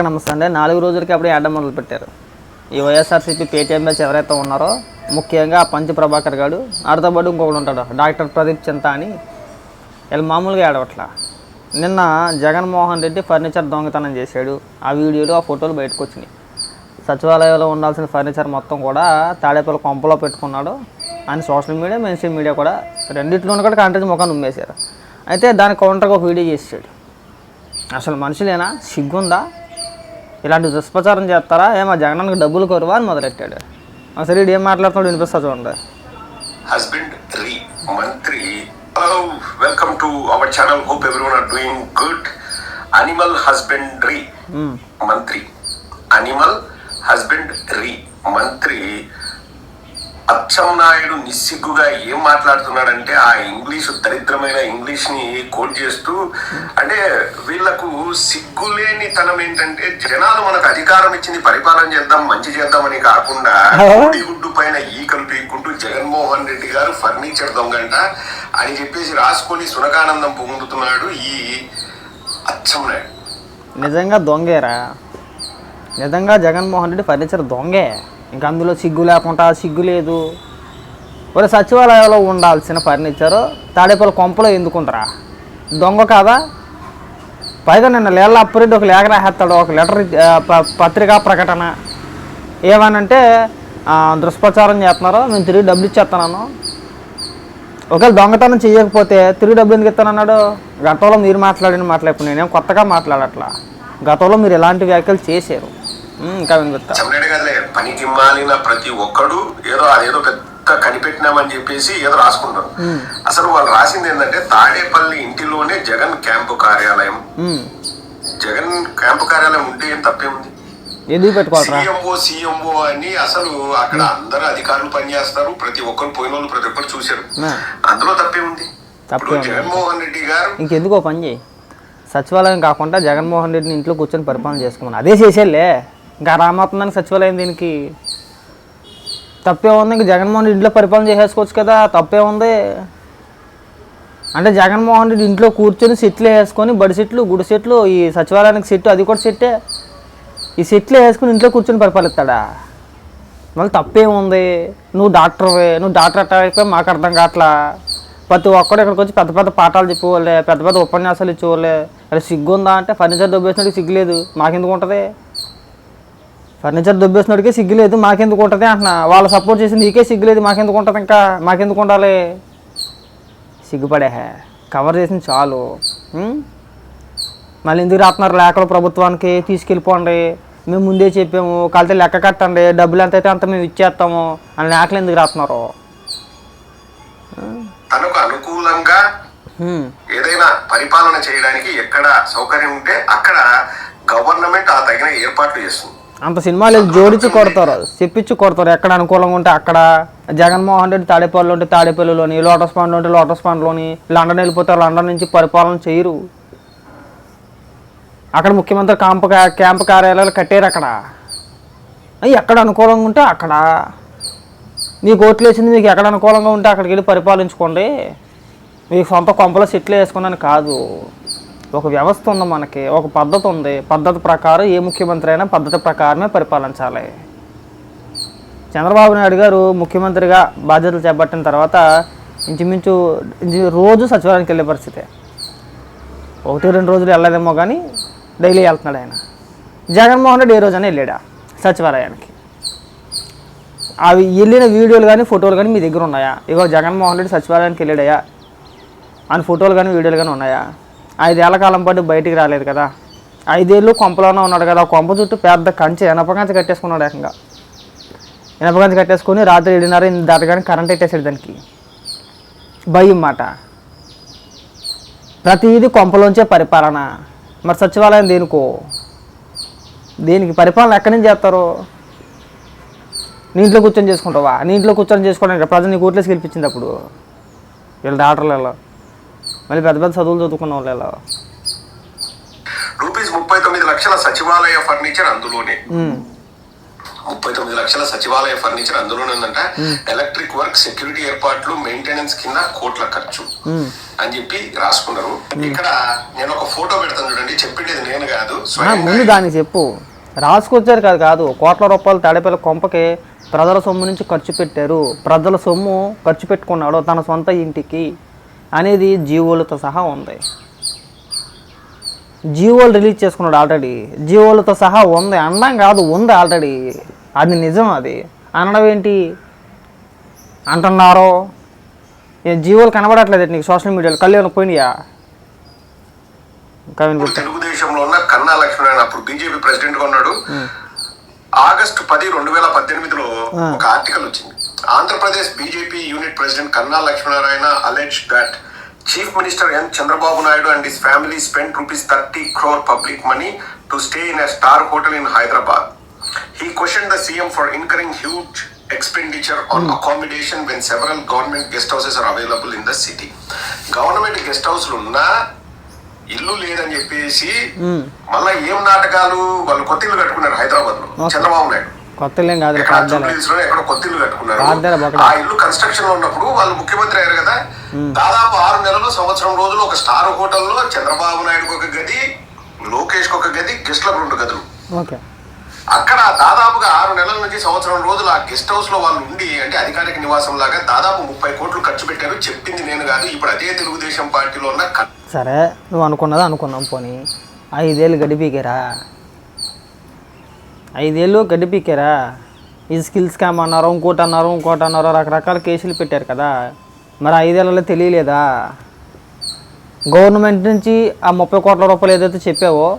నమస్తే అండి. నాలుగు రోజులకి అప్పుడే ఆడడం మొదలు పెట్టారు ఈ వైఎస్ఆర్సీపీ పేటీఎం బ్యాచ్ ఎవరైతే ఉన్నారో ముఖ్యంగా పంచ ప్రభాకర్ గారు ఆడితో పాటు ఇంకొకడు ఉంటాడు డాక్టర్ ప్రదీప్ చింత అని. వీళ్ళు మామూలుగా ఆడవట్ల నిన్న జగన్మోహన్ రెడ్డి ఫర్నిచర్ దొంగతనం చేశాడు. ఆ వీడియోలు ఆ ఫోటోలు బయటకు వచ్చినాయి. సచివాలయంలో ఉండాల్సిన ఫర్నిచర్ మొత్తం కూడా తాడేపల్లి కొంపలో పెట్టుకున్నాడు. అని social media mainstream media కూడా రెండింటిలోనూ కూడా కాంట్రీ ముఖాన్ని ఉమ్మేశారు అయితే దాని కౌంటర్గా ఒక వీడియో చేసాడు అసలు మనుషులేనా? సిగ్గుందా? ఇలాంటి దుష్ప్రచారం చేస్తారా ఏమో జగనానికి డబ్బులు కొరువా అని మొదలెట్టాడు అసలు వీడు ఏం మాట్లాడుతున్నాడు వినిపిస్తా చూడండి mantri hello welcome to our channel hope everyone are doing good animal husbandry మ్మ్. మంత్రి అనిమల్ హస్బెండరీ మంత్రి అచ్చం నాయుడు నిస్సిగ్గుగా ఏం మాట్లాడుతున్నాడంటే ఆ ఇంగ్లీష్ దరిద్రమైన ఇంగ్లీష్ని కోట్ చేస్తూ అంటే వీళ్ళకు సిగ్గు లేని తనం ఏంటంటే జనాలు మనకు అధికారం ఇచ్చింది పరిపాలన చేద్దాం మంచి చేద్దామని కాకుండా గుడ్డు పైన ఈకలు పీక్కుంటూ జగన్మోహన్ రెడ్డి గారు ఫర్నిచర్ దొంగంట అని చెప్పేసి రాసుకొని సునకానందం పొందుతున్నాడు ఈ అచ్చం నాయుడు నిజంగా దొంగేరా? నిజంగా జగన్మోహన్ రెడ్డి ఫర్నిచర్ దొంగే? ఇంకా అందులో సిగ్గు లేకుండా సిగ్గు లేదు. ఒక సచివాలయంలో ఉండాల్సిన ఫర్నిచర్ తాడేపల్లి కొంపలో ఎందుకుంటారా దొంగ కాదా? పైగా నిన్న లేళ్ళ అప్పురెడ్డి ఒక లేఖ రాసేస్తాడు ఒక లెటర్ ప- పత్రికా ప్రకటన. ఏమనంటే దుష్ప్రచారం చేస్తున్నారు నేను తిరిగి డబ్బులు ఇచ్చేస్తున్నాను ఒకవేళ దొంగతనం చేయకపోతే తిరిగి డబ్బులు ఎందుకు ఇస్తానన్నాడు? గతంలో మీరు మాట్లాడిన మాట్లాడప్పుడు నేనేం కొత్తగా మాట్లాడట్లా? గతంలో మీరు ఎలాంటి వ్యాఖ్యలు చేశారు. ఇంకా వినిపిస్తా పనికి మాలిన ప్రతి ఒక్కడు ఏదో అదేదో పెద్ద కనిపెట్టినామని చెప్పేసి ఏదో రాసుకుంటారు. అసలు వాళ్ళు రాసింది ఏంటంటే తాడేపల్లి ఇంటిలోనే జగన్ క్యాంపు కార్యాలయం. జగన్ క్యాంపు కార్యాలయం ఉంటే ఏం తప్పేముంది? ఎందుకు సీఎంఓ సీఎంఓ అని అసలు అక్కడ అందరు అధికారులు పనిచేస్తారు ప్రతి ఒక్కరు పోయిన వాళ్ళు ప్రతి ఒక్కరు చూశారు. అందులో తప్పే ఉంది. జగన్మోహన్ రెడ్డి గారు ఇంకెందుకో పని చేయి. సచివాలయం కాకుండా జగన్మోహన్ రెడ్డిని ఇంట్లో కూర్చొని పరిపాలన చేసుకోమని. అదే చేసేలే ఇంకా రామవుతుందని సచివాలయం దీనికి తప్పే ఉంది. ఇంక జగన్మోహన్ రెడ్డి ఇంట్లో పరిపాలన చేసేసుకోవచ్చు కదా తప్పే ఉంది. అంటే జగన్మోహన్ రెడ్డి ఇంట్లో కూర్చొని సెట్లు వేసుకొని బడి సెట్లు గుడి సెట్లు ఈ సచివాలయానికి సెట్ అది కూడా సెట్టే. ఈ సెట్లు వేసుకుని ఇంట్లో కూర్చొని పరిపాలిస్తాడా? మళ్ళీ తప్పేముంది నువ్వు డాక్టర్వే నువ్వు డాక్టర్ అట్ట అయిపోయి మాకు అర్థం కావట్లా? ప్రతి ఒక్కడు ఇక్కడికి వచ్చి పెద్ద పెద్ద పాఠాలు చెప్పేవాళ్ళే పెద్ద పెద్ద ఉపన్యాసాలు ఇచ్చేవాళ్ళే. అరే సిగ్గు ఉందా అంటే ఫర్నిచర్ దొబ్బేసినట్టు సిగ్గు లేదు మాకెందుకు ఉంటుంది? ఫర్నిచర్ దొబ్బేసినడికే సిగ్గు లేదు మాకెందుకు ఉంటుంది అంటున్నా. వాళ్ళు సపోర్ట్ చేసి నీకే సిగ్గు లేదు మాకెందుకు ఉంటుంది ఇంకా? మాకెందుకు ఉండాలి? సిగ్గుపడే కవర్ చేసింది చాలు? మళ్ళీ ఎందుకు రాస్తున్నారు లేఖలు ప్రభుత్వానికి తీసుకెళ్ళిపోండి. మేము ముందే చెప్పాము కలితే లెక్క కట్టండి డబ్బులు ఎంత అయితే అంత మేము ఇచ్చేస్తాము అని లేఖలు ఎందుకు రాస్తున్నారు తనకు అనుకూలంగా. ఏదైనా పరిపాలన చేయడానికి ఎక్కడ సౌకర్యం ఉంటే అక్కడ గవర్నమెంట్ ఆ తగిన ఏర్పాట్లు చేస్తుంది. అంత సినిమాలు జోడించి కొడతారు. చెప్పించి కొడతారు. ఎక్కడ అనుకూలంగా ఉంటే అక్కడ. జగన్మోహన్ రెడ్డి తాడేపల్లి ఉంటే తాడేపల్లిలోని లోటస్ పాండ్లో ఉంటే లోటస్ పాండ్లోని లండన్ వెళ్ళిపోతారు లండన్ నుంచి పరిపాలన చేయరు. అక్కడ ముఖ్యమంత్రి క్యాంపు కా- క్యాంపు కార్యాలయాలు కట్టారు అక్కడ. ఎక్కడ అనుకూలంగా ఉంటే అక్కడ. మీకు ఓట్లు వేసింది మీకు ఎక్కడ అనుకూలంగా ఉంటే అక్కడికి వెళ్ళి పరిపాలించుకోండి. మీ సొంత కొంపలో సెట్లు వేసుకున్నాను కాదు. ఒక వ్యవస్థ ఉంది మనకి ఒక పద్ధతి ఉంది. పద్ధతి ప్రకారం ఏ ముఖ్యమంత్రి అయినా పద్ధతి ప్రకారమే పరిపాలించాలి. చంద్రబాబు నాయుడు గారు ముఖ్యమంత్రిగా బాధ్యతలు చేపట్టిన తర్వాత ఇంచుమించు రోజు సచివాలయానికి వెళ్ళే పరిస్థితి. ఒకటి రెండు రోజులు వెళ్ళలేదేమో కానీ డైలీ వెళ్తున్నాడు ఆయన. జగన్మోహన్ రెడ్డి ఏ రోజైనా వెళ్ళాడా సచివాలయానికి? అవి వెళ్ళిన వీడియోలు కానీ ఫోటోలు కానీ మీ దగ్గర ఉన్నాయా? ఇగో జగన్మోహన్ రెడ్డి సచివాలయానికి వెళ్ళాడయా అని ఫోటోలు కానీ వీడియోలు కానీ ఉన్నాయా? ఐదేళ్ళ కాలం పాటు బయటికి రాలేదు కదా. ఐదేళ్ళు కొంపలోనే ఉన్నాడు కదా. ఆ కొంప చుట్టూ పెద్ద కంచె ఎనపకంచె కట్టేసుకున్నాడు ఏకంగా. ఎనపకంచె కట్టేసుకొని రాత్రి ఏడున్నర ఎనిమిది దాటగానే కరెంట్ పెట్టేసాడు దానికి. భయం మాట. ప్రతిదీ కొంపలోంచే పరిపాలన. మరి సచివాలయం దేనికో? దేనికి? పరిపాలన ఎక్కడి నుంచి చేస్తారు? నీ ఇంట్లో కూర్చొని చేసుకుంటావా? నీ ఇంట్లో కూర్చొని చేసుకోవడానికి ప్రజలు నీ ఓట్లేసి గెలిపించింది అప్పుడు. వీళ్ళు డాక్టర్లు మళ్ళీ పెద్ద పెద్ద చదువులు చదువుకున్న వాళ్ళు ఎలా రూపీస్ ముప్పై తొమ్మిది లక్షల సచివాలయ ఫర్నిచర్ అందులోనే. ముప్పై తొమ్మిది లక్షల సచివాలయ ఫర్నిచర్ అందులోనే ఉందంట. ఎలక్ట్రిక్ వర్క్ సెక్యూరిటీ ఏర్పాట్లు మెయింటెనెన్స్ కింద కోట్ల ఖర్చు. అని చెప్పి రాసుకున్నారు. ఇక్కడ నేను ఒక ఫోటో పెడతాను చూడండి. చెప్పిండేది నేను కాదు. ముందు దానికి చెప్పు. రాసుకొచ్చారు కాదు కాదు. కోట్ల రూపాయలు తాడేపల్లి కొంపకి ప్రజల సొమ్ము నుంచి ఖర్చు పెట్టారు. ప్రజల సొమ్ము ఖర్చు పెట్టుకున్నాడు తన సొంత ఇంటికి. అనేది జీవోలతో సహా ఉంది. జీవోలు రిలీజ్ చేసుకున్నాడు ఆల్రెడీ. జీవోలతో సహా ఉంది. అనడం కాదు ఉంది ఆల్రెడీ. అది నిజం అది. అనడం ఏంటి? అంటున్నారు? జీవోలు కనబడట్లేదు నీకు సోషల్ మీడియాలో. కళ్యాణ్ పోయినాయా? కవిన్ గుర్తు తెలుగుదేశంలో ఉన్న కన్నా లక్ష్మణ్ అప్పుడు బీజేపీ ప్రెసిడెంట్గా ఉన్నాడు ఆగస్టు పది రెండు వేల పద్దెనిమిదిలో ఒక ఆర్టికల్ వచ్చింది. Andhra Pradesh BJP unit president Kanna Lakshminarayana alleges that chief minister N Chandrababu Naidu and his family spend rupees thirty crore public money to stay in a star hotel in Hyderabad. He questioned the CM for incurring huge expenditure on accommodation when several government guest houses are available in the city. Government guest హౌస్లు ఉన్నా ఇల్లు లేదని చెప్పేసి మళ్ళా ఏం నాటకాలు వాళ్ళు కొత్త ఇల్లు కట్టుకున్నారు హైదరాబాద్లో చంద్రబాబు నాయుడు. కొత్త ఇల్లేం కాదు ఎక్కడ కొత్త ఇల్లు కట్టుకున్నారు. ఆ ఇల్లు కన్స్ట్రక్షన్లో ఉన్నప్పుడు వాళ్ళు ముఖ్యమంత్రి అయ్యారు కదా. దాదాపు ఆరు నెలలు సంవత్సరం రోజులు ఒక స్టార్ హోటల్లో చంద్రబాబు నాయుడుకి ఒక గది లోకేష్ ఒక గది గెస్ట్లకు రెండు గదులు. ఓకే. అక్కడ దాదాపుగా ఆరు నెలల నుంచి సంవత్సరం రోజులు ఆ గెస్ట్ హౌస్లో వాళ్ళు ఉండి అంటే అధికారిక నివాసం లాగా దాదాపు ముప్పై కోట్లు ఖర్చు పెట్టారు. చెప్పింది నేను కాదు ఇప్పుడు అదే తెలుగుదేశం పార్టీలో ఉన్న సరే నువ్వు అనుకున్నది అనుకున్నాం పోనీ. ఐదేళ్ళు గడిపీకేరా? ఐదేళ్ళు గడిపికారా ఈ స్కిల్స్ క్యామ్ అన్నారు ఇంకోటి అన్నారు ఇంకోటి అన్నారు రకరకాల కేసులు పెట్టారు కదా. మరి ఐదేళ్ళలో తెలియలేదా? గవర్నమెంట్ నుంచి ఆ ముప్పై కోట్ల రూపాయలు ఏదైతే చెప్పావో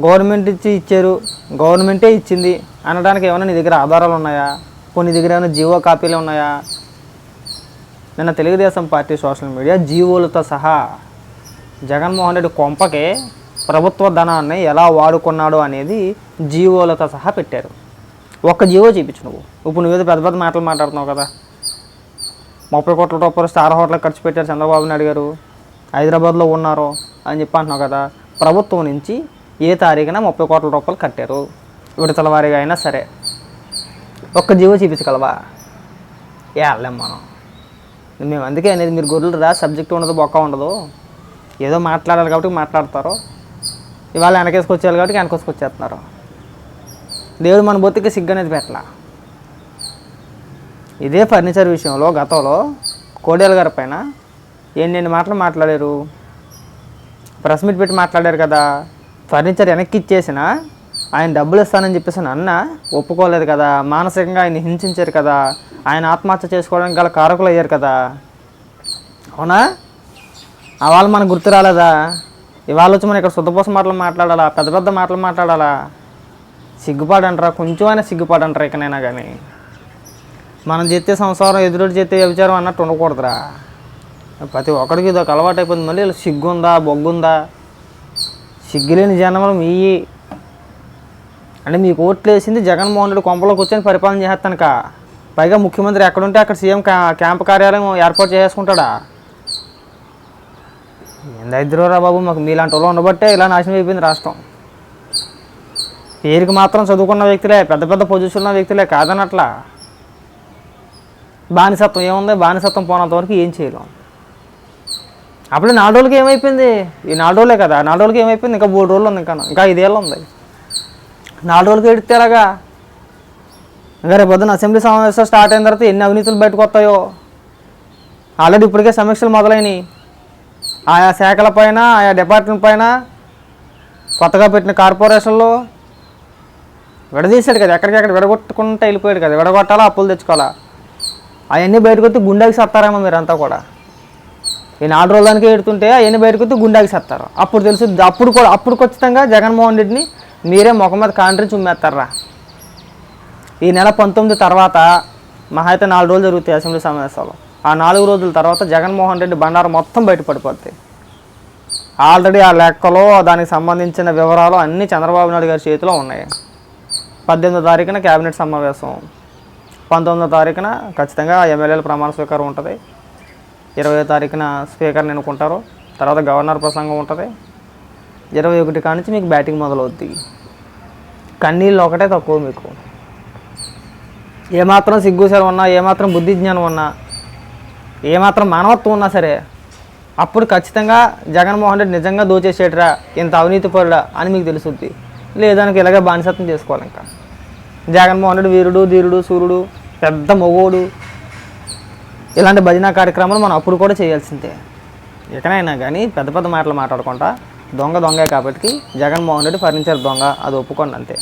గవర్నమెంట్ ఇచ్చి ఇచ్చారు గవర్నమెంటే ఇచ్చింది అనడానికి ఏమైనా నీ దగ్గర ఆధారాలు ఉన్నాయా? కొన్ని దగ్గర ఏమైనా జీవో కాపీలు ఉన్నాయా? నిన్న తెలుగుదేశం పార్టీ సోషల్ మీడియా జీవోలతో సహా జగన్మోహన్ రెడ్డి కొంపకే ప్రభుత్వ ధనాన్ని ఎలా వాడుకున్నాడు అనేది జీవోలతో సహా పెట్టారు. ఒక్క జీవో చూపించు నువ్వు. ఇప్పుడు నువ్వేదో పెద్ద పెద్ద మాటలు మాట్లాడుతున్నావు కదా. ముప్పై కోట్ల రూపాయలు స్టార్ హోటల్ ఖర్చు పెట్టారు చంద్రబాబు నాయుడు గారు. హైదరాబాద్లో ఉన్నారు అని చెప్పి అంటున్నావు కదా. ప్రభుత్వం నుంచి ఏ తారీఖున ముప్పై కోట్ల రూపాయలు కట్టారు? విడతల వారిగా అయినా సరే. ఒక్క జీవో చూపించగలవా ఏ వెళ్ళాం మనం. మేము అందుకే అనేది మీరు గొర్రెలు రా సబ్జెక్ట్ ఉండదు బొక్క ఉండదు. ఏదో మాట్లాడాలి కాబట్టి మాట్లాడతారు. ఇవాళ వెనకేసుకొచ్చేయాలి కాబట్టి వెనకేసుకొచ్చేస్తున్నారు. దేవుడు మన బొత్తికి సిగ్గనేది పెట్టలా. ఇదే ఫర్నిచర్ విషయంలో గతంలో కోడేల గారి పైన ఎన్నెన్ని మాటలు మాట్లాడారు? ప్రెస్ మీట్ పెట్టి మాట్లాడారు కదా ఫర్నిచర్ వెనక్కి ఇచ్చేసిన ఆయన డబ్బులు ఇస్తానని చెప్పేసి అన్న ఒప్పుకోలేదు కదా మానసికంగా ఆయన హింసించారు కదా ఆయన ఆత్మహత్య చేసుకోవడానికి గల కారకులు అయ్యారు కదా. అవునా? ఆ వాళ్ళు మనకు గుర్తు రాలేదా? ఇవాళ వచ్చి మనం ఇక్కడ శుద్ధపోస మాటలు మాట్లాడాలా? పెద్ద పెద్ద మాటలు మాట్లాడాలా? సిగ్గుపాడంటారా అయినా సిగ్గుపాడంటారా ఇకనైనా కానీ మనం చేస్తే సంసారం ఎదురుడు చేస్తే వ్యభిచారం అన్నట్టు ఉండకూడదురా. ప్రతి ఒక్కడికి ఇది ఒక అలవాటు అయిపోయింది. మళ్ళీ ఇలా సిగ్గుందా బొగ్గుందా? సిగ్గులేని జనములు మీ అంటే మీకు ఓట్లు వేసింది జగన్మోహన్ రెడ్డి కొంపలో కూర్చొని పరిపాలన చేస్తానుక. పైగా ముఖ్యమంత్రి ఎక్కడుంటే అక్కడ సీఎం క్యాంప్ కార్యాలయం ఏర్పాటు చేసుకుంటాడా ఏం దరిద్రరా బాబు? మాకు మీలాంటి వాళ్ళు ఉండబట్టే ఇలా నాశనం అయిపోయింది రాష్ట్రం. పేరుకి మాత్రం చదువుకున్న వ్యక్తులే పెద్ద పెద్ద పొజిషన్ ఉన్న వ్యక్తులే కాదనట్లా బానిసత్వం ఏముంది? బానిసత్వం పోనంత వరకు ఏం చేయలేం. అప్పుడు నాలుగు రోజులకి ఏమైపోయింది? ఈ నాలుగు రోజులే కదా. నాలుగు రోజులకి ఏమైపోయింది? ఇంకా మూడు రోజులు ఉంది ఇంకా. ఇంకా ఐదేళ్ళు ఉంది. నాలుగు రోజులకి ఎడితే ఎలాగా? ఇంకా రేపు పొద్దున అసెంబ్లీ సమావేశం స్టార్ట్ అయిన తర్వాత ఎన్ని అవినీతులు బయటకు వస్తాయో? ఆల్రెడీ ఇప్పటికే సమీక్షలు మొదలైనవి ఆయా శాఖల పైన ఆయా డిపార్ట్మెంట్ పైన కొత్తగా పెట్టిన కార్పొరేషన్లో విడదీశాడు కదా. ఎక్కడికెక్కడ విడగొట్టుకుంటూ వెళ్ళిపోయాడు కదా. విడగొట్టాలా అప్పులు తెచ్చుకోవాలా? అవన్నీ బయటకు వస్తే గుండాకి సత్తారేమో మీరంతా కూడా. ఈ నాలుగు రోజులకి ఎడుతుంటే అవన్నీ బయటకు వస్తే గుండాకి సత్తారు. అప్పుడు తెలుసు అప్పుడు కూడా అప్పుడు ఖచ్చితంగా జగన్మోహన్ రెడ్డిని మీరే మొఖం మీద కాంట్రీ చుమ్మేస్తారా? ఈ నెల పంతొమ్మిది తర్వాత మహా అయితే నాలుగు రోజులు జరుగుతాయి అసెంబ్లీ సమావేశాలు. ఆ నాలుగు రోజుల తర్వాత జగన్మోహన్ రెడ్డి బండారం మొత్తం బయటపడిపోతాయి ఆల్రెడీ ఆ లెక్కలో దానికి సంబంధించిన వివరాలు అన్నీ చంద్రబాబు నాయుడు గారి చేతిలో ఉన్నాయి. పద్దెనిమిదో తారీఖున కేబినెట్ సమావేశం. పంతొమ్మిదో తారీఖున ఖచ్చితంగా ఎమ్మెల్యేల ప్రమాణ స్వీకారం ఉంటుంది. ఇరవై తారీఖున స్పీకర్ని ఎన్నుకుంటారు. తర్వాత గవర్నర్ ప్రసంగం ఉంటుంది. ఇరవై ఒకటి కానించి మీకు బ్యాటింగ్ మొదలవుద్ది. కన్నీళ్ళు ఒకటే తక్కువ మీకు. ఏమాత్రం సిగ్గుసరం ఉన్నా ఏమాత్రం బుద్ధి జ్ఞానం ఉన్నా ఏమాత్రం మానవత్వం ఉన్నా సరే అప్పుడు ఖచ్చితంగా జగన్మోహన్ రెడ్డి నిజంగా దోచేసేటరా ఇంత అవినీతి పరుడా అని మీకు తెలుసుద్ది. లేదానికి ఇలాగే బానిసత్వం చేసుకోవాలి ఇంకా. జగన్మోహన్ రెడ్డి వీరుడు ధీరుడు సూర్యుడు పెద్ద మొగోడు. ఇలాంటి భజన కార్యక్రమాలు మనం అప్పుడు కూడా చేయాల్సిందే. ఎక్కడైనా కానీ పెద్ద పెద్ద మాటలు మాట్లాడుకుంటా దొంగ దొంగే కాబట్టి జగన్మోహన్ రెడ్డి ఫర్నిచర్ దొంగ అది ఒప్పుకోండి అంతే